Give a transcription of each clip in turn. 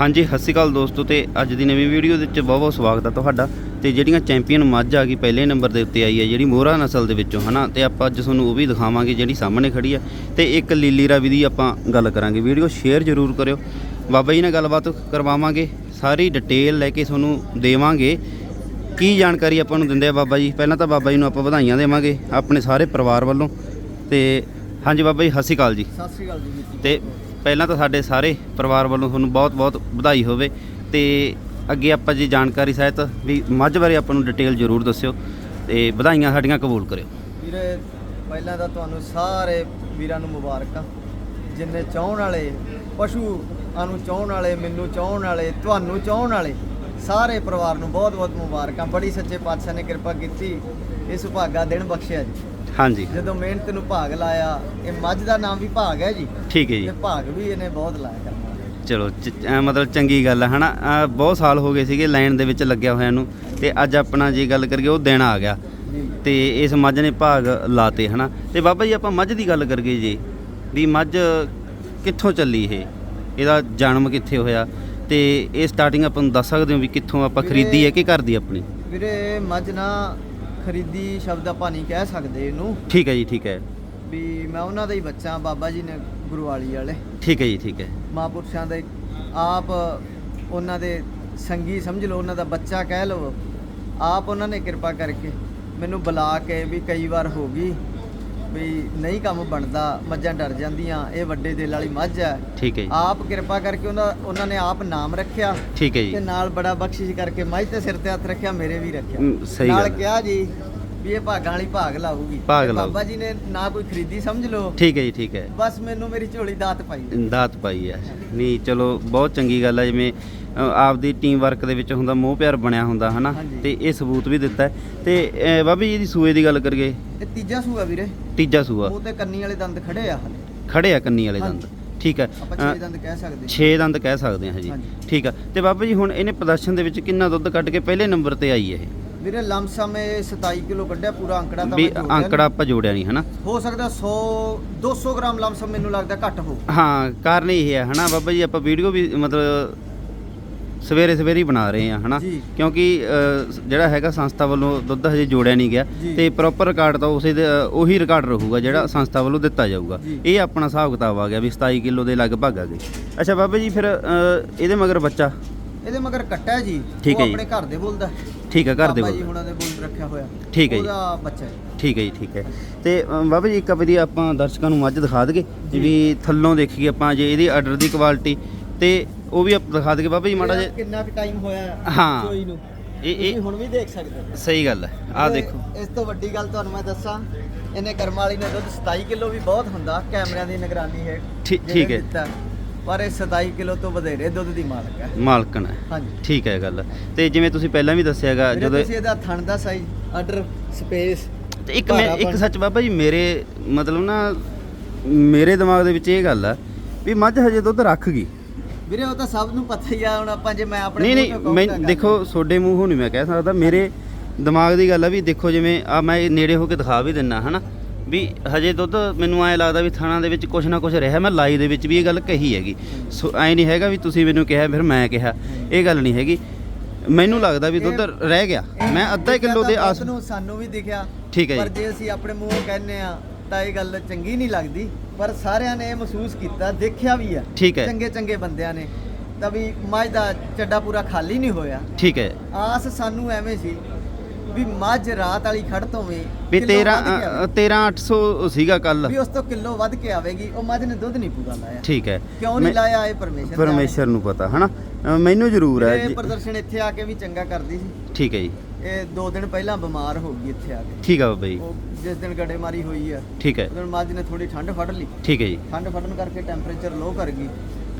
ਹਾਂਜੀ ਸਤਿ ਸ਼੍ਰੀ ਅਕਾਲ ਦੋਸਤੋ ਤੇ ਅੱਜ ਦੀ ਨਵੀਂ ਵੀਡੀਓ ਦੇ ਵਿੱਚ ਬਹੁਤ ਬਹੁਤ ਸਵਾਗਤ ਹੈ ਤੁਹਾਡਾ ਤੇ ਜਿਹੜੀਆਂ ਚੈਂਪੀਅਨ ਮੱਝ ਆ ਗਈ ਪਹਿਲੇ ਨੰਬਰ ਦੇ ਉੱਤੇ ਆਈ ਹੈ ਜਿਹੜੀ ਮੋਹਰਾ ਨਸਲ ਦੇ ਵਿੱਚੋਂ ਹਨਾ? ਤੇ ਆਪਾਂ ਅੱਜ ਤੁਹਾਨੂੰ ਉਹ ਵੀ ਦਿਖਾਵਾਂਗੇ ਜਿਹੜੀ ਸਾਹਮਣੇ ਖੜੀ ਹੈ ਤੇ ਇੱਕ ਲੀਲੀ ਰਾਵੀ ਦੀ ਆਪਾਂ ਗੱਲ ਕਰਾਂਗੇ। ਵੀਡੀਓ ਸ਼ੇਅਰ ਜ਼ਰੂਰ ਕਰਿਓ। ਬਾਬਾ ਜੀ ਨਾਲ ਗੱਲਬਾਤ ਕਰਵਾਵਾਂਗੇ। ਸਾਰੀ ਡਿਟੇਲ ਲੈ ਕੇ ਤੁਹਾਨੂੰ ਦੇਵਾਂਗੇ। ਕੀ ਜਾਣਕਾਰੀ ਆਪਾਂ ਨੂੰ ਦਿੰਦੇ ਆ ਬਾਬਾ ਜੀ? ਪਹਿਲਾਂ ਤਾਂ ਬਾਬਾ ਜੀ ਨੂੰ ਆਪਾਂ ਵਧਾਈਆਂ ਦੇਵਾਂਗੇ ਆਪਣੇ ਸਾਰੇ ਪਰਿਵਾਰ ਵੱਲੋਂ। ਤੇ ਹਾਂਜੀ ਬਾਬਾ ਜੀ ਸਤਿ ਸ਼੍ਰੀ ਅਕਾਲ ਜੀ। ਸਤਿ ਸ੍ਰੀ ਅਕਾਲ ਜੀ। ਤੇ ਪਹਿਲਾਂ ਤਾਂ ਸਾਡੇ ਸਾਰੇ ਪਰਿਵਾਰ ਵੱਲੋਂ ਤੁਹਾਨੂੰ ਬਹੁਤ-ਬਹੁਤ ਵਧਾਈ ਹੋਵੇ ਤੇ ਅੱਗੇ ਆਪਾਂ ਜੀ ਜਾਣਕਾਰੀ ਸਹਿਤ ਵੀ ਮੱਝ ਬਾਰੇ ਆਪਾਂ ਨੂੰ ਡਿਟੇਲ ਜ਼ਰੂਰ ਦੱਸਿਓ ਤੇ ਵਧਾਈਆਂ ਸਾਡੀਆਂ ਕਬੂਲ ਕਰਿਓ। ਵੀਰੇ, ਪਹਿਲਾਂ ਤਾਂ ਤੁਹਾਨੂੰ ਸਾਰੇ ਵੀਰਾਂ ਨੂੰ ਮੁਬਾਰਕਾਂ। ਜਿੰਨੇ ਚਾਹਣ ਵਾਲੇ, ਪਸ਼ੂਆਂ ਨੂੰ ਚਾਹਣ ਵਾਲੇ, ਮੈਨੂੰ ਚਾਹਣ ਵਾਲੇ, ਤੁਹਾਨੂੰ ਚਾਹਣ ਵਾਲੇ, ਸਾਰੇ ਪਰਿਵਾਰ ਨੂੰ ਬਹੁਤ-ਬਹੁਤ ਮੁਬਾਰਕਾਂ। ਬੜੀ ਸੱਚੇ ਪਾਤਸ਼ਾਹ ਨੇ ਕਿਰਪਾ ਕੀਤੀ ਇਹ ਸੁਭਾਗਾ ਦਿਨ ਬਖਸ਼ਿਆ ਜੀ। ਹਾਂਜੀ। ਜਦੋਂ ਮਿਹਨਤ ਨੂੰ ਭਾਗ ਲਾਇਆ ਇਹ ਮੱਝ ਦਾ ਨਾਮ ਵੀ ਭਾਗ ਹੈ ਜੀ। ਠੀਕ ਹੈ ਜੀ। ਤੇ ਭਾਗ ਵੀ ਇਹਨੇ ਬਹੁਤ ਲਾਇਆ ਕਰਨਾ। ਚਲੋ ਮਤਲਬ ਚੰਗੀ ਗੱਲ ਹੈ ਹਨਾ? ਬਹੁਤ ਸਾਲ ਹੋ ਗਏ ਸੀਗੇ ਲਾਈਨ ਦੇ ਵਿੱਚ ਲੱਗਿਆ ਹੋਇਆਂ ਨੂੰ ਤੇ ਅੱਜ ਆਪਣਾ ਜੇ ਗੱਲ ਕਰੀਏ ਉਹ ਦਿਨ ਆ ਗਿਆ। ਤੇ ਇਸ ਮੱਝ ਨੇ ਭਾਗ ਲਾਤੇ ਹਨਾ? ਤੇ ਬਾਬਾ ਜੀ ਆਪਾਂ ਮੱਝ ਦੀ ਗੱਲ ਕਰੀਏ ਜੀ ਵੀ ਮੱਝ ਕਿੱਥੋਂ ਚੱਲੀ ਇਹ? ਇਹਦਾ ਜਨਮ ਕਿੱਥੇ ਹੋਇਆ? ਤੇ ਇਹ ਸਟਾਰਟਿੰਗ ਆਪਾਂ ਨੂੰ ਦੱਸ ਸਕਦੇ ਹੋ ਵੀ ਕਿੱਥੋਂ ਆਪਾਂ ਖਰੀਦੀ ਹੈ ਕਿ ਘਰ ਦੀ ਆਪਣੀ? ਵੀਰੇ ਮੱਝ ਨਾ ਖਰੀਦੀ ਸ਼ਬਦ ਆਪਾਂ ਨਹੀਂ ਕਹਿ ਸਕਦੇ ਇਹਨੂੰ। ਠੀਕ ਹੈ ਜੀ ਠੀਕ ਹੈ। ਵੀ ਮੈਂ ਉਹਨਾਂ ਦਾ ਹੀ ਬੱਚਾ ਬਾਬਾ ਜੀ ਨੇ ਗੁਰਵਾਲੀ ਵਾਲੇ। ਠੀਕ ਹੈ ਜੀ ਠੀਕ ਹੈ। ਮਹਾਂਪੁਰਸ਼ਾਂ ਦੇ ਆਪ ਉਹਨਾਂ ਦੇ ਸੰਗੀ ਸਮਝ ਲਓ ਉਹਨਾਂ ਦਾ ਬੱਚਾ ਕਹਿ ਲਓ। ਆਪ ਉਹਨਾਂ ਨੇ ਕਿਰਪਾ ਕਰਕੇ ਮੈਨੂੰ ਬੁਲਾ ਕੇ ਵੀ ਕਈ ਵਾਰ ਹੋ ਗਈ। ਵੀ ਨਹੀਂ ਕੰਮ ਬਣਦਾ ਮੱਝਾਂ ਡਰ ਜਾਂਦੀਆਂ ਇਹ ਵੱਡੇ ਦਿਲ ਵਾਲੀ ਮੱਝ ਹੈ। ਠੀਕ ਹੈ ਜੀ। ਆਪ ਕਿਰਪਾ ਕਰਕੇ ਉਹਨਾਂ ਉਹਨਾਂ ਨੇ ਆਪ ਨਾਮ ਰੱਖਿਆ ਠੀਕ ਹੈ ਤੇ ਜੀ ਨਾਲ ਬੜਾ ਬਖਸ਼ਿਸ਼ ਕਰਕੇ ਮੱਝ ਤੇ ਸਿਰ ਤੇ ਹੱਥ ਰੱਖਿਆ ਮੇਰੇ ਵੀ ਰੱਖਿਆ। ਸਹੀ ਨਾਲ। ਕਿਹਾ ਜੀ ਵੀ ਇਹ ਭਾਗਾਂ ਵਾਲੀ ਭਾਗ ਲਾਊਗੀ। ਭਾਗ ਤੇ ਲਾਊ। ਬਾਬਾ ਜੀ ਨੇ ਨਾ ਕੋਈ ਖਰੀਦੀ ਸਮਝ ਲਓ। ਠੀਕ ਹੈ ਜੀ ਠੀਕ ਹੈ। ਬਸ ਮੈਨੂੰ ਮੇਰੀ ਝੋਲੀ ਦਾਤ ਪਾਈ ਦਾਤ ਪਾਈ ਹੈ। ਨਹੀਂ ਚਲੋ ਬਹੁਤ ਚੰਗੀ ਗੱਲ ਹੈ ਜਿਵੇਂ ਆਪਦੀ ਟੀਮ ਵਰਕ ਦੇ ਵਿੱਚ ਹੁੰਦਾ ਮੋਹ ਪਿਆਰ ਬਣਿਆ ਹੁੰਦਾ ਹਨਾ। ਤੇ ਇਹ ਸਬੂਤ ਵੀ ਦਿੱਤਾ। ਤੇ ਬਾਬਾ ਜੀ ਦੀ ਸੂਏ ਦੀ ਗੱਲ ਕਰੀਏ। ਇਹ ਤੀਜਾ ਸੂਆ ਵੀਰੇ। ਤੀਜਾ ਸੂਆ। ਮੂੰਹ ਤੇ ਕੰਨੀ ਵਾਲੇ ਦੰਦ ਖੜੇ ਆ ਹਲੇ। ਖੜੇ ਆ ਕੰਨੀ ਵਾਲੇ ਦੰਦ। ਠੀਕ ਹੈ। ਆਪਾਂ ਅ, ਛੇ ਦੰਦ ਕਹਿ ਸਕਦੇ 6 ਦੰਦ ਕਹਿ ਸਕਦੇ ਹਾਂ ਜੀ। ਠੀਕ ਆ। ਤੇ ਬਾਬਾ ਜੀ ਹੁਣ ਇਹਨੇ ਪ੍ਰਦਰਸ਼ਨ ਦੇ ਵਿੱਚ ਕਿੰਨਾ ਦੁੱਧ ਕੱਢ ਕੇ ਪਹਿਲੇ ਨੰਬਰ ਤੇ ਆਈ ਇਹ? ਵੀਰੇ ਲਮਸਮ ਇਹ 27 ਕਿਲੋ ਕੱਢਿਆ ਪੂਰਾ ਅੰਕੜਾ ਤਾਂ ਵੀ। ਅੰਕੜਾ ਆਪਾਂ ਜੋੜਿਆ ਨਹੀਂ ਹਨਾ? ਹੋ ਸਕਦਾ 100 200 ਗ੍ਰਾਮ ਲਮਸਮ ਮੈਨੂੰ ਲੱਗਦਾ ਘੱਟ ਹੋ ਹਾਂ ਕਾਰਨ ਇਹ ਹੈ ਹਨਾ? ਬਾਬਾ ਜੀ ਆਪਾਂ ਵੀਡੀਓ ਵੀ ਮਤਲਬ ਸਵੇਰੇ ਸਵੇਰੇ ਹੀ ਬਣਾ ਰਹੇ ਆ ਹਨਾ। ਕਿਉਂਕਿ ਜਿਹੜਾ ਹੈਗਾ ਸੰਸਥਾ ਵੱਲੋਂ ਦੁੱਧ ਹਜੇ ਜੋੜਿਆ ਨਹੀਂ ਗਿਆ। ਤੇ ਪ੍ਰੋਪਰ ਰਿਕਾਰਡ ਤਾਂ ਉਸੇ ਉਹੀ ਰਿਕਾਰਡ ਰਹੂਗਾ ਜਿਹੜਾ ਸੰਸਥਾ ਵੱਲੋਂ ਦਿੱਤਾ ਜਾਊਗਾ। ਇਹ ਆਪਣਾ ਹਿਸਾਬ ਕਿਤਾਬ ਆ ਗਿਆ ਵੀ 27 ਕਿਲੋ ਦੇ ਲਗਭਗ ਆ ਗਏ ਅੱਛਾ ਬਾਬਾ ਜੀ ਫਿਰ ਇਹਦੇ ਮਗਰ ਬੱਚਾ ਇਹਦੇ ਮਗਰ ਕੱਟਾ ਜੀ ਉਹ। ਆਪਣੇ ਘਰ ਦੇ ਬੋਲਦਾ ਠੀਕ ਹੈ ਘਰ ਦੇ ਬਾਬਾ ਜੀ ਹੁਣਾਂ ਦੇ ਬੋਲ ਰੱਖਿਆ ਹੋਇਆ ਠੀਕ ਹੈ ਜੀ। ਉਹਦਾ ਬੱਚਾ ਠੀਕ ਹੈ ਜੀ ਠੀਕ ਹੈ ਤੇ ਬਾਬਾ ਜੀ ਇੱਕ ਵਾਰੀ ਆਪਾਂ ਦਰਸ਼ਕਾਂ ਨੂੰ ਮੱਝ ਦਿਖਾ ਜੀ। ਵੀ ਥੱਲੋਂ ਦੇਖੀਏ ਆਪਾਂ ਜੇ ਇਹਦੀ ਆਰਡਰ ਦੀ ਕੁਆਲਿਟੀ ਤੇ ਉਹ ਵੀ ਆਪਾਂ ਦਿਖਾ ਦਈਏ ਬਾਬਾ ਜੀ ਮਾੜਾ ਜਿਹਾ। ਕਿੰਨਾ ਕੁ ਟਾਈਮ ਹੋਇਆ ਹਾਂ। ਚੋਈ ਨੂੰ ਇਹ ਤੁਸੀਂ ਇਹ ਹੁਣ ਵੀ ਦੇਖ ਸਕਦੇ ਹੋ। ਸਹੀ ਗੱਲ ਹੈ। ਆਹ ਤੇ ਦੇਖੋ। ਇਸ ਤੋਂ ਵੱਡੀ ਗੱਲ ਤੁਹਾਨੂੰ ਮੈਂ ਦੱਸਾਂ ਇਹਨੇ ਕਰਮ ਵਾਲੀ ਨੇ ਦੁੱਧ 27 ਕਿਲੋ ਵੀ ਬਹੁਤ ਹੁੰਦਾ ਕੈਮਰਿਆਂ ਦੀ ਨਿਗਰਾਨੀ ਹੈ ਠੀ- ਠੀਕ ਹੈ। ਪਰ ਇਹ 27 ਕਿਲੋ ਤੋਂ ਵਧੇਰੇ ਦੁੱਧ ਦੀ ਮਾਲਕ ਹੈ। ਮਾਲਕਣ ਹੈ ਹਾਂਜੀ। ਠੀਕ ਹੈ ਗੱਲ। ਤੇ ਜਿਵੇਂ ਤੁਸੀਂ ਪਹਿਲਾਂ ਵੀ ਦੱਸਿਆਗਾ ਵੀਰੇ ਜਦੋਂ ਤੁਸੀਂ ਇਹਦਾ ਥਣ ਦਾ ਸਾਈਜ਼ ਆਰਡਰ ਸਪੇਸ ਤੇ ਇੱਕ ਮੈਂ ਇੱਕ। ਸੱਚ ਬਾਬਾ ਜੀ ਮੇਰੇ ਮਤਲਬ ਨਾ ਮੇਰੇ ਦਿਮਾਗ ਦੇ ਵਿੱਚ ਇਹ ਗੱਲ ਆ ਵੀ ਮੱਝ ਹਜੇ ਦੁੱਧ ਰੱਖ ਗਈ। ਵੀਰੇ ਉਹ ਤਾਂ ਸਭ ਨੂੰ ਪਤਾ ਹੀ ਆ ਹੁਣ ਆਪਾਂ ਜੇ ਮੈਂ ਆਪਣੇ ਨਹੀਂ ਨਹੀਂ ਮੈਂ ਦੇਖੋ ਤੁਹਾਡੇ ਮੂੰਹੋਂ ਨਹੀਂ ਮੈਂ ਕਹਿ ਸਕਦਾ। ਮੇਰੇ ਦਿਮਾਗ ਦੀ ਗੱਲ ਆ ਵੀ ਦੇਖੋ ਜਿਵੇਂ ਆ ਮੈਂ ਇਹ ਨੇੜੇ ਹੋ ਕੇ ਦਿਖਾ ਵੀ ਦਿੰਨਾ ਹਨਾ? ਵੀ ਹਜੇ ਦੁੱਧ ਮੈਨੂੰ ਐ ਲੱਗਦਾ ਵੀ ਥਾਣਾ ਦੇ ਵਿੱਚ ਕੁਛ ਨਾ ਕੁਛ ਰਿਹਾ। ਮੈਂ ਲਾਈ ਦੇ ਵਿੱਚ ਵੀ ਇਹ ਗੱਲ ਕਹੀ ਹੈਗੀ। ਸੋ ਐ ਨਹੀਂ ਹੈਗਾ ਵੀ ਤੁਸੀਂ ਮੈਨੂੰ ਕਿਹਾ ਫਿਰ ਮੈਂ ਕਿਹਾ। ਇਹ ਗੱਲ ਨਹੀਂ ਹੈਗੀ। ਮੈਨੂੰ ਲੱਗਦਾ ਵੀ ਦੁੱਧ ਰਹਿ ਗਿਆ। ਮੈਂ ਅੱਧਾ ਕਿਲੋ ਦੇ ਆਸ ਨੂੰ ਸਾਨੂੰ ਵੀ ਦਿਖਿਆ। ਠੀਕ ਹੈ ਪਰ ਜੇ ਅਸੀਂ ਆਪਣੇ ਮੂੰਹੋਂ ਕਹਿੰਨੇ ਆ ਤਾਂ ਇਹ ਗੱਲ ਚੰਗੀ ਨਹੀਂ ਲੱਗਦੀ ਪਰ ਸਾਰਿਆਂ ਨੇ ਇਹ ਮਹਿਸੂਸ ਕੀਤਾ ਦੇਖਿਆ ਵੀ ਆ। ਠੀਕ ਹੈ। ਚੰਗੇ ਚੰਗੇ ਬੰਦਿਆਂ ਨੇ। ਤਾਂ ਵੀ ਮੱਝ ਦਾ ਚੱਡਾ ਪੂਰਾ ਖਾਲੀ ਨਹੀਂ ਹੋਇਆ। ਠੀਕ ਹੈ। ਆਸ ਸਾਨੂੰ ਐਵੇਂ ਸੀ ਵੀ ਮੱਝ ਰਾਤ ਵਾਲੀ ਖੜਤ ਹੋਵੇ ਵੀ ਕਿੱਲੋ 13 ਵੱਧ ਕੇ ਆਵੇ। 13800 ਸੀਗਾ ਕੱਲ। ਵੀ ਉਸ ਤੋਂ ਕਿਲੋ ਵੱਧ ਕੇ ਆਵੇਗੀ ਉਹ ਮੱਝ ਨੇ ਦੁੱਧ ਨਹੀਂ ਪੂਰਾ ਲਾਇਆ। ਠੀਕ ਹੈ। ਕਿਉਂ ਨਹੀਂ ਮੈਂ- ਲਾਇਆ ਇਹ ਪਰਮੇਸ਼ਰ ਜਾਣੇ। ਪਰਮੇਸ਼ਰ ਨੂੰ ਪਤਾ ਹਨਾ? ਅ, ਮੈਨੂੰ ਜ਼ਰੂਰ ਹੈ ਇਹ ਜੀ- ਪ੍ਰਦਰਸ਼ਨ ਇੱਥੇ ਆ ਕੇ ਵੀ ਚੰਗਾ ਕਰਦੀ ਸੀ। ਠੀਕ ਹੈ ਜੀ। ਇਹ ਦੋ ਦਿਨ ਪਹਿਲਾਂ ਬਿਮਾਰ ਹੋ ਗਈ ਇੱਥੇ ਆ ਕੇ। ਠੀਕ ਹੈ ਬਾਬਾ ਜੀ। ਉਹ ਜਿਸ ਦਿਨ ਗੜੇਮਾਰੀ ਹੋਈ ਆ ਠੀਕ ਹੈ। ਉਸ ਦਿਨ ਮੱਝ ਨੇ ਥੋੜੀ ਠੰਡ ਫੜ ਲਈ। ਠੀਕ ਹੈ ਜੀ। ਠੰਡ ਫੜਨ ਕਰਕੇ ਟੈਂਪਰੇਚਰ ਲੋ ਕਰ ਗਈ।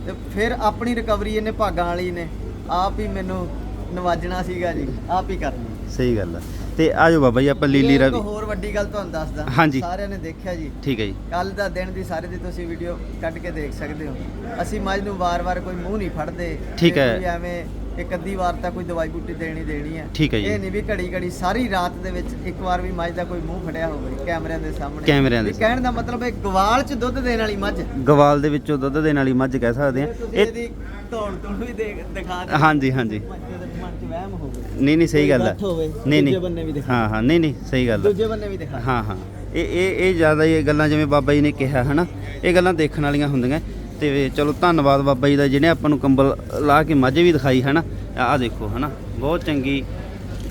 ਤੇ ਫਿਰ ਆਪਣੀ ਰਿਕਵਰੀ ਇਹਨੇ ਭਾਗਾਂ ਵਾਲੀ ਨੇ ਆਪ ਹੀ ਮੈਨੂੰ ਨਵਾਜਣਾ ਸੀਗਾ ਜੀ ਆਪ ਹੀ ਕਰਨੀ ਸਹੀ ਗੱਲ ਹੈ ਤੇ ਆਜੋ ਬਾਬਾ ਜੀ ਆਪਾਂ ਲੀਲੀ ਇੱਕ ਰਵੀ ਹੋਰ ਵੱਡੀ ਗੱਲ ਤੁਹਾਨੂੰ ਦੱਸਦਾ। ਹਾਂਜੀ। ਸਾਰਿਆਂ ਨੇ ਦੇਖਿਆ ਜੀ। ਠੀਕ ਹੈ ਜੀ। ਕੱਲ ਦਾ ਦਿਨ ਦੀ ਸਾਰੇ ਦੀ ਤੁਸੀਂ ਵੀਡੀਓ ਕੱਢ ਕੇ ਦੇਖ ਸਕਦੇ ਹੋ। ਅਸੀਂ ਮੱਝ ਨੂੰ ਵਾਰ-ਵਾਰ ਕੋਈ ਮੂੰਹ ਨਹੀਂ ਫੜਦੇ। ਠੀਕ ਤੇ ਹੈ। ਕੋਈ ਐਵੇਂ ਇੱਕ ਅੱਧੀ ਵਾਰ ਤਾਂ ਕੋਈ ਦਵਾਈ ਬੂਟੀ ਦੇਣੀ ਦੇਣੀ ਹੈ। ਠੀਕ ਹੈ ਜੀ। ਇਹ ਨਹੀਂ ਵੀ ਘੜੀ ਘੜੀ ਸਾਰੀ ਰਾਤ ਦੇ ਵਿੱਚ ਇੱਕ ਵਾਰ ਵੀ ਮੱਝ ਦਾ ਕੋਈ ਮੂੰਹ ਫੜਿਆ ਹੋਵੇ ਕੈਮਰਿਆਂ ਦੇ ਸਾਹਮਣੇ। ਕੈਮਰਿਆਂ ਦੇ ਕਹਿਣ ਦਾ ਮਤਲਬ ਇਹ ਗਵਾਲ 'ਚ ਦੁੱਧ ਦੇਣ ਵਾਲੀ ਮੱਝ। ਗਵਾਲ ਦੇ ਵਿੱਚੋਂ ਦੁੱਧ ਦੇਣ ਵਾਲੀ ਮੱਝ ਕਹਿ ਸਕਦੇ ਆ ਤੁਸੀਂ ਇਹ ਇਹਦੀ ਤੋੜ ਤੋੜ ਵੀ ਦੇਖ ਦਿਖਾ ਦੇ ਹਾਂਜੀ ਹਾਂਜੀ। ਬੱਚੇ ਦੇ ਮਨ 'ਚ ਵਹਿਮ ਹੋਵੇ। ਨਹੀਂ ਨਹੀਂ ਸਹੀ ਗੱਲ ਹੈ। ਗੱਠ ਹੋਵੇ, ਨਹੀਂ ਨਹੀਂ। ਦੂਜੇ ਬੰਨੇ ਵੀ ਦਿਖਾ। ਹਾਂ ਹਾਂ ਨਹੀਂ ਨਹੀਂ ਸਹੀ ਗੱਲ ਹੈ। ਦੂਜੇ ਬੰਨੇ ਵੀ ਦਿਖਾ। ਹਾਂ ਹਾਂ। ਇਹ ਇਹ ਇਹ ਜ਼ਿਆਦਾ ਹੀ ਇਹ ਗੱਲਾਂ ਜਿਵੇਂ ਬਾਬਾ ਜੀ ਨੇ ਕਿਹਾ ਹਨਾ? ਇਹ ਗੱਲਾਂ ਦੇਖਣ ਵਾਲੀਆਂ ਹੁੰਦੀਆਂ। ਤੇ ਚਲੋ ਧੰਨਵਾਦ ਬਾਬਾ ਜੀ ਦਾ ਜਿਹਨੇ ਆਪਾਂ ਨੂੰ ਕੰਬਲ ਲਾ ਕੇ ਮੱਝ ਵੀ ਦਿਖਾਈ ਹਨਾ? ਆਹ ਦੇਖੋ ਹਨਾ? ਬਹੁਤ ਚੰਗੀ।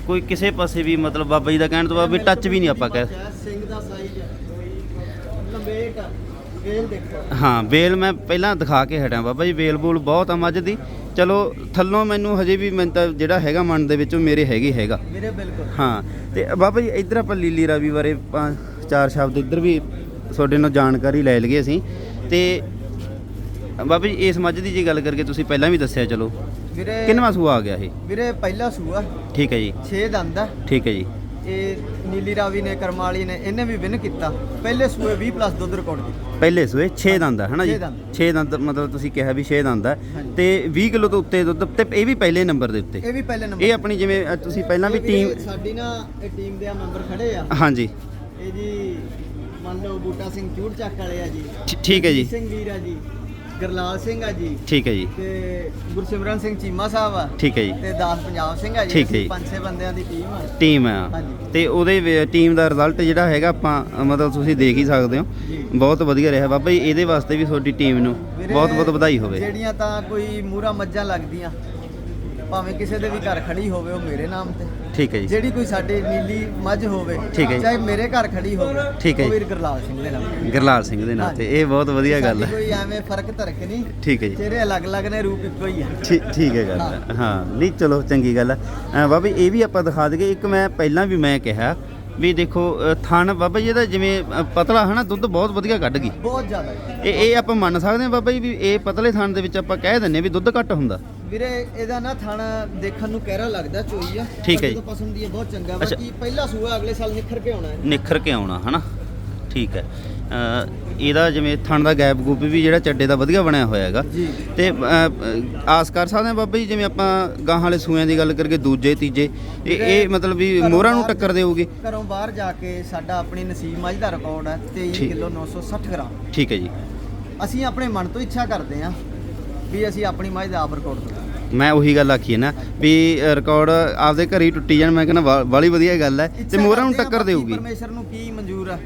ਕੋਈ ਕਿਸੇ ਪਾਸੇ ਵੀ ਮਤਲਬ ਬਾਬਾ ਜੀ ਦਾ ਕਹਿਣ ਤੋਂ ਬਾਅਦ ਵੀ ਟੱਚ ਵੀ ਨਹੀਂ ਆਪਾਂ ਕਹਿ ਸਿੰਘ ਦਾ ਸਾਈਜ਼ ਲੰਬੇਟ ਵੇਲ ਦੇਖੋ। ਹਾਂ ਵੇਲ ਮੈਂ ਪਹਿਲਾਂ ਦਿਖਾ ਕੇ ਹਟਿਆ ਬਾਬਾ ਜੀ ਵੇਲ ਬੂਲ ਬਹੁਤ ਆ ਮੱਝ ਦੀ। ਚਲੋ ਥੱਲੋਂ ਮੈਨੂੰ ਹਜੇ ਵੀ ਮੈਨੂੰ ਤਾਂ ਜਿਹੜਾ ਹੈਗਾ ਮਨ ਦੇ ਵਿੱਚ ਮੇਰੇ ਹੈਗੇ ਹੈਗਾ। ਮੇਰੇ ਬਿਲਕੁਲ। ਹਾਂ ਤੇ ਬਾਬਾ ਜੀ ਇੱਧਰ ਆਪਾਂ ਲੀਲੀ ਰਾਵੀ ਬਾਰੇ ਪੰਜ ਚਾਰ ਸ਼ਬਦ ਇੱਧਰ ਵੀ ਤੁਹਾਡੇ ਨਾਲ ਜਾਣਕਾਰੀ ਲੈ ਲਈਏ ਅਸੀਂ। ਤੇ ਬਾਬਾ ਜੀ ਇਸ ਮੱਝ ਦੀ ਜੇ ਗੱਲ ਕਰਕੇ ਤੁਸੀਂ ਪਹਿਲਾਂ ਵੀ ਦੱਸਿਆ ਚਲੋ। ਵੀਰੇ ਕਿੰਨਵਾਂ ਸੂਆ ਆ ਗਿਆ ਇਹ? ਵੀਰੇ ਪਹਿਲਾ ਸੂਆ। ਠੀਕ ਹੈ ਜੀ। 6 6 ਦੰਦ ਆ। ਠੀਕ ਹੈ ਜੀ। ਇਹ ਨੀਲੀ ਰਾਵੀ ਨੇ ਕਰਮਾਲੀ ਨੇ ਇਹਨੇ ਵੀ ਵਿਨ ਕੀਤਾ। ਪਹਿਲੇ ਸੂਏ 20 ਪਲੱਸ ਦੁੱਧ ਰਿਕਾਰਡ ਕੀਤਾ ਪਹਿਲੇ ਸੂਏ 6 ਦੰਦ ਆ ਹਨਾ ਜੀ? ਛੇ ਦੰਦ। 6 ਦੰਦ ਮਤਲਬ ਤੁਸੀਂ ਕਿਹਾ ਵੀ 6 ਦੰਦ ਹਾਂਜੀ। ਤੇ 20 ਕਿਲੋ ਤੋਂ ਉੱਤੇ ਦੁੱਧ ਤੇ ਇਹ ਵੀ ਪਹਿਲੇ ਨੰਬਰ ਦੇ ਉੱਤੇ? ਇਹ ਵੀ ਪਹਿਲੇ ਨੰਬਰ ਇਹ ਆਪਣੀ ਜਿਵੇਂ ਤੁਸੀਂ ਪਹਿਲਾਂ ਵੀ ਟੀਮ ਸਾਡੀ ਨਾ ਇਹ ਟੀਮ ਦੇ ਆ ਮੈਂਬਰ ਖੜੇ ਆ। ਹਾਂਜੀ। ਇਹ ਜੀ ਮੰਨ ਲਓ ਬੂਟਾ ਸਿੰਘ ਚੂੜ ਚੱਕ ਵਾਲੇ ਆ ਜੀ। ਠੀਕ ਹੈ ਜੀ। ਸਿੰਘ ਵੀਰ ਆ ਜੀ। ਗਰਲਾਲ ਸਿੰਘ ਆ ਜੀ। ਠੀਕ ਹੈ ਜੀ। ਤੇ ਗੁਰਸਿਮਰਨ ਸਿੰਘ ਚੀਮਾ ਸਾਹਿਬ ਆ। ਠੀਕ ਹੈ ਜੀ। ਤੇ ਦਾਸ ਪੰਜਾਬ ਸਿੰਘ ਆ ਜੀ। ਠੀਕ ਹੈ ਅਸੀਂ ਜੀ। ਪੰਜ ਛੇ ਬੰਦਿਆਂ ਦੀ ਟੀਮ ਆ। ਟੀਮ ਆ। ਹਾਂਜੀ। ਤੇ ਉਹਦੇ ਟੀਮ ਦਾ ਰਿਜ਼ਲਟ ਜਿਹੜਾ ਹੈਗਾ ਆਪਾਂ ਅ, ਮਤਲਬ ਤੁਸੀਂ ਦੇਖ ਹੀ ਸਕਦੇ ਹੋ। ਜੀ। ਬਹੁਤ ਵਧੀਆ ਰਿਹਾ। ਬਾਬਾ ਜੀ ਇਹਦੇ ਵਾਸਤੇ ਵੀ ਤੁਹਾਡੀ ਟੀਮ ਨੂੰ ਵੀਰੇ, ਬਹੁਤ ਬਹੁਤ ਵਧਾਈ ਹੋਵੇ। ਜਿਹੜੀਆਂ ਤਾਂ ਕੋਈ ਮੂਰਾ ਮੱਝਾਂ ਲੱਗਦੀਆਂ। ਭਾਵੇਂ ਕਿਸੇ ਦੇ ਵੀ ਘਰ ਖੜੀ ਹੋਵੇ ਉਹ ਮੇਰੇ ਨਾਮ ਤੇ। ਠੀਕ ਹੈ ਜੀ। ਜਿਹੜੀ ਕੋਈ ਸਾਡੇ ਨੀਲੀ ਮੱਝ ਹੋਵੇ ਠੀਕ ਹੈ ਜੀ। ਚਾਹੇ ਮੇਰੇ ਘਰ ਖੜੀ ਹੋਵੇ ਠੀਕ ਹੈ ਉਹ ਜੀ। ਵੀਰ ਗਰਲਾਲ ਸਿੰਘ ਦੇ ਨਾਮ ਤੇ। ਗਰਲਾਲ ਸਿੰਘ ਦੇ ਨਾਂ ਤੇ। ਇਹ ਬਹੁਤ ਵਧੀਆ ਗੱਲ ਸਾਡੀ ਹੈ। ਕੋਈ ਐਵੇਂ ਫ਼ਰਕ ਧਰਕ ਨਹੀਂ। ਠੀਕ ਹੈ ਜੀ। ਚਿਹਰੇ ਅਲੱਗ-ਅਲੱਗ ਨੇ ਰੂਪ ਇੱਕੋ ਹੀ ਆ। ਠੀ- ਠੀਕ ਹੈ ਗੱਲ ਹੈ। ਹਾਂ। ਨਹੀਂ ਚਲੋ ਚੰਗੀ ਗੱਲ ਹੈ। ਅ, ਬਾਬਾ ਜੀ ਇਹ ਵੀ ਆਪਾਂ ਦਿਖਾ ਦਈਏ। ਇੱਕ ਮੈਂ ਪਹਿਲਾਂ ਵੀ ਮੈਂ ਕਿਹਾ ਵੀ ਦੇਖੋ ਅ, ਥਣ ਬਾਬਾ ਜੀ ਇਹਦਾ ਜਿਵੇਂ ਪਤਲਾ ਹਨਾ ਦੁੱਧ ਬਹੁਤ ਵਧੀਆ ਕੱਢ ਗਈ। ਬਹੁਤ ਜ਼ਿਆਦਾ। ਇਹ ਇਹ ਆਪਾਂ ਮੰਨ ਸਕਦੇ ਹਾਂ ਬਾਬਾ ਜੀ ਵੀ ਇਹ ਪਤਲੇ ਥਣ ਦੇ ਵਿੱਚ ਆਪਾਂ ਕਹਿ ਦਿੰਨੇ ਵੀ ਦੁੱਧ ਘੱਟ ਹੁੰਦਾ। ਵੀਰੇ ਇਹਦਾ ਨਾ ਥਣ ਦੇਖਣ ਨੂੰ ਕਹਿਰਾ ਲੱਗਦਾ ਚੋਈ ਆ। ਠੀਕ ਹੈ ਜੀ। ਤੋਂ ਪਸੰਦ ਦੀ ਬਹੁਤ ਚੰਗਾ ਅੱਛਾ। ਬਾਕੀ ਪਹਿਲਾ ਸੂਆ ਅਗਲੇ ਸਾਲ ਨਿਖਰ ਕੇ ਆਉਣਾ ਹੈ। ਨਿਖਰ ਕੇ ਆਉਣਾ ਹਨਾ? ਠੀਕ ਹੈ। ਇਹਦਾ ਜਿਵੇਂ ਥਣ ਦਾ ਗੈਪ ਗੂਪ ਵੀ ਜਿਹੜਾ ਚੱਡੇ ਦਾ ਵਧੀਆ ਬਣਿਆ ਹੋਇਆ ਹੈਗਾ। ਤੇ ਆਸ ਕਰ ਸਕਦੇ ਹਾਂ ਬਾਬਾ ਜੀ ਜਿਵੇਂ ਆਪਾਂ ਗਾਹਾਂ ਵਾਲੇ ਸੂਆਂ ਦੀ ਗੱਲ ਕਰਕੇ ਦੂਜੇ ਤੀਜੇ ਇਹ ਇਹ ਮਤਲਬ ਵੀ ਮੋਹਰਾਂ ਨੂੰ ਟੱਕਰ ਦੇਊਗੀ ਘਰੋਂ ਬਾਹਰ ਜਾ ਕੇ ਸਾਡਾ ਆਪਣੀ ਨਸੀਬ ਮੱਝ ਦਾ ਰਿਕਾਰਡ ਹੈ 23 ਠੀਕ। Kilo 960 gram. ਠੀਕ ਹੈ ਜੀ। ਅਸੀਂ ਆਪਣੇ ਮਨ ਤੋਂ ਇੱਛਾ ਕਰਦੇ ਹਾਂ ਵੀ ਅਸੀਂ ਆਪਣੀ ਮੱਝ ਦਾ ਆਪ ਰਿਕਾਰਡ ਮੈਂ ਉਹੀ ਗੱਲ ਆਖੀ ਹੈ ਨਾ ਵੀ ਰਿਕਾਰਡ ਆਪਦੇ ਘਰੇ ਹੀ ਟੁੱਟੀ ਜਾਣ ਮੈਂ ਕਹਿੰਦਾ ਬਾਲੀ ਵਧੀਆ ਗੱਲ ਹੈ ਤੇ ਮੋਹਰਾਂ ਨੂੰ ਟੱਕਰ ਦੇਊਗੀ। ਪਰਮੇਸ਼ਰ ਨੂੰ ਕੀ ਮਨਜ਼ੂਰ ਹੈ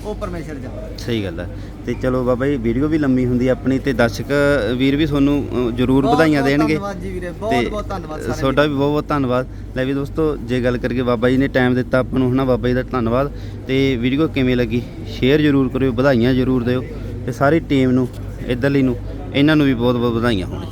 ਉਹ ਪਰਮੇਸ਼ਰ ਜਾਣਦਾ। ਸਹੀ ਗੱਲ ਹੈ ਤੇ ਚਲੋ ਬਾਬਾ ਜੀ ਵੀਡੀਓ ਵੀ ਲੰਮੀ ਹੁੰਦੀ ਆਪਣੀ ਤੇ ਦਰਸ਼ਕ ਵੀਰ ਵੀ ਤੁਹਾਨੂੰ ਜ਼ਰੂਰ ਵਧਾਈਆਂ ਦੇਣਗੇ। ਧੰਨਵਾਦ ਜੀ ਵੀਰੇ ਬਹੁਤ ਬਹੁਤ ਧੰਨਵਾਦ ਸਾਰੇ ਤੁਹਾਡਾ ਵੀ ਬਹੁਤ ਬਹੁਤ ਧੰਨਵਾਦ। ਲੈ ਵੀ ਦੋਸਤੋ ਜੇ ਗੱਲ ਕਰਕੇ ਬਾਬਾ ਜੀ ਨੇ ਟਾਈਮ ਦਿੱਤਾ ਆਪਾਂ ਨੂੰ ਹਨਾ ਬਾਬਾ ਜੀ ਦਾ ਧੰਨਵਾਦ। ਤੇ ਵੀਡੀਓ ਕਿਵੇਂ ਲੱਗੀ ਸ਼ੇਅਰ ਜ਼ਰੂਰ ਕਰਿਓ ਵਧਾਈਆਂ ਜ਼ਰੂਰ ਦਿਓ। ਤੇ ਸਾਰੀ ਟੀਮ ਨੂੰ ਇੱਧਰਲੀ ਨੂੰ ਇਹਨਾਂ ਨੂੰ ਵੀ ਬਹੁਤ ਬਹੁਤ ਵਧਾਈਆਂ ਹੋਣ